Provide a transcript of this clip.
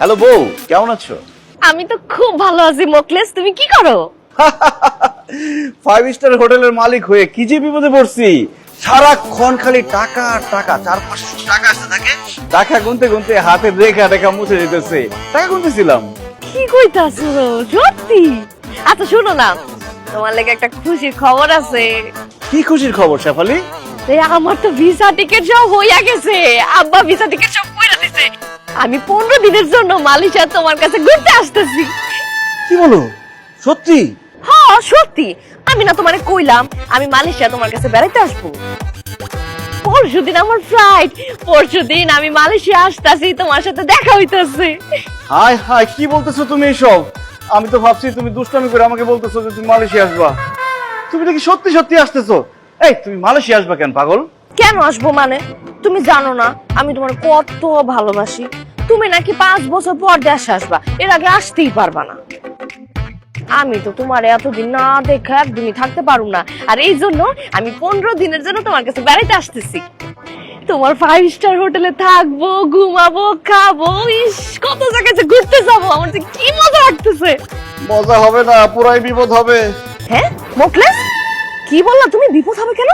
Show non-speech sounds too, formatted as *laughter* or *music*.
Hello বউ কেমন আছো? আমি তো খুব ভালো আছি মোকলেস তুমি কি করো? *laughs* ফাইভ স্টার হোটেলের মালিক হয়ে কি যে বিপদে পড়ছি? সারাক্ষণ খালি টাকা আর টাকা চার পাঁচশো টাকা আসতে থাকে টাকা গুনতে গুনতে হাতের রেখা রেখা মুছে যেতেছে টাকা গুনতেছিলাম। কি কইতাছো সত্যি? আচ্ছা শোনো না তোমার লেগে একটা খুশির খবর আছে। কি খুশির খবর শেফালি? আমার তো ভিসা টিকিট সব হইয়া গেছে। আব্বা ভিসা টিকিট সব কইরা দিছে। আমি পনেরো দিনের জন্য মালয়েশিয়া তোমার কাছে ঘুরতে আসতেছি। কি বলো? সত্যি? হ্যাঁ সত্যি। আমি না তোমারে কইলাম আমি মালয়েশিয়া তোমার কাছে বেড়াইতে আসব। পরশুদিন আমার ফ্লাইট পরশুদিন আমি মালয়েশিয়া আসতাছি তোমার সাথে দেখা হইতাছে। হাই হাই কি বলতেছো তুমি এসব? আমি তো ভাবছি তুমি দুষ্টামি করে আমাকে বলতেছো যে তুমি মালয়েশিয়া আসবা। তুমি নাকি সত্যি সত্যি আসতেছো? এই তুমি মালয়েশিয়া আসবা কেন পাগল? কেন আসব মানে? তুমি জানো না আমি তোমার কত ভালোবাসি। তুমি নাকি পাঁচ বছর পর দেশে আসবা এর আগে আসতেই পারবা না। আমি তো তোমার এতদিন না দেখা একদমই থাকতে পারব না আর এই জন্য আমি পনেরো দিনের জন্য তোমার কাছে বেড়াইতে আসতেছি। তোমার ফাইভ স্টার হোটেলে থাকব ঘুমাবো খাব ইস কত জায়গায় যে ঘুরতে যাব আমার যে কি মজা লাগতেছে। মজা হবে না পুরাই বিপদ হবে। হ্যাঁ মোকলেস? কি বললা? তুমি বিপদ হবে কেন?